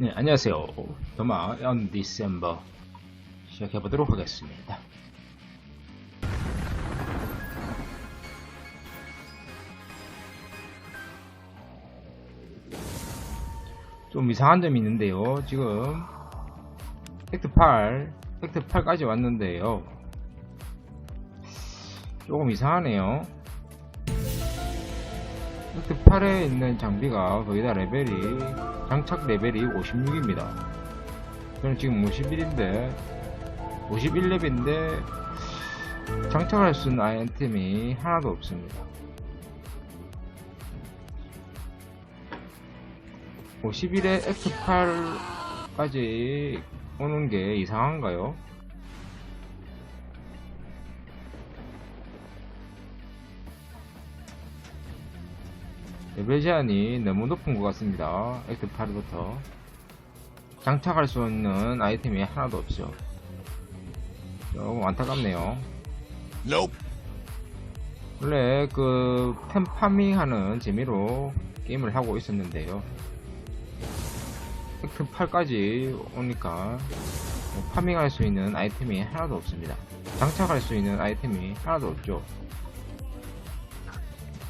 네, 안녕하세요. 도마 연 디셈버 시작해보도록 하겠습니다. 좀 이상한 점이 있는데요. 지금 팩트 8, 팩트 8까지 왔는데요. 조금 이상하네요. 팩트 8에 있는 장비가 거의 다 레벨이 장착 레벨이 56입니다. 저는 지금 51인데 51렙인데 장착할 수 있는 아이템이 하나도 없습니다. 51에 F8까지 오는 게 이상한가요? 레벨 제한이 너무 높은 것 같습니다. F8부터 장착할 수 있는 아이템이 하나도 없죠. 조금 안타깝네요. Nope. 원래 그 템파밍 하는 재미로 게임을 하고 있었는데요. 팩트 8까지 오니까 파밍할 수 있는 아이템이 하나도 없습니다. 장착할 수 있는 아이템이 하나도 없죠.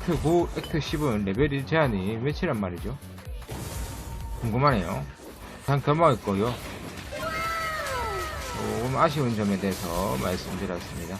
액트 9, 액트 10은 레벨 제한이 몇이란 말이죠? 궁금하네요. 단 넘어갔고요. 조금 아쉬운 점에 대해서 말씀드렸습니다.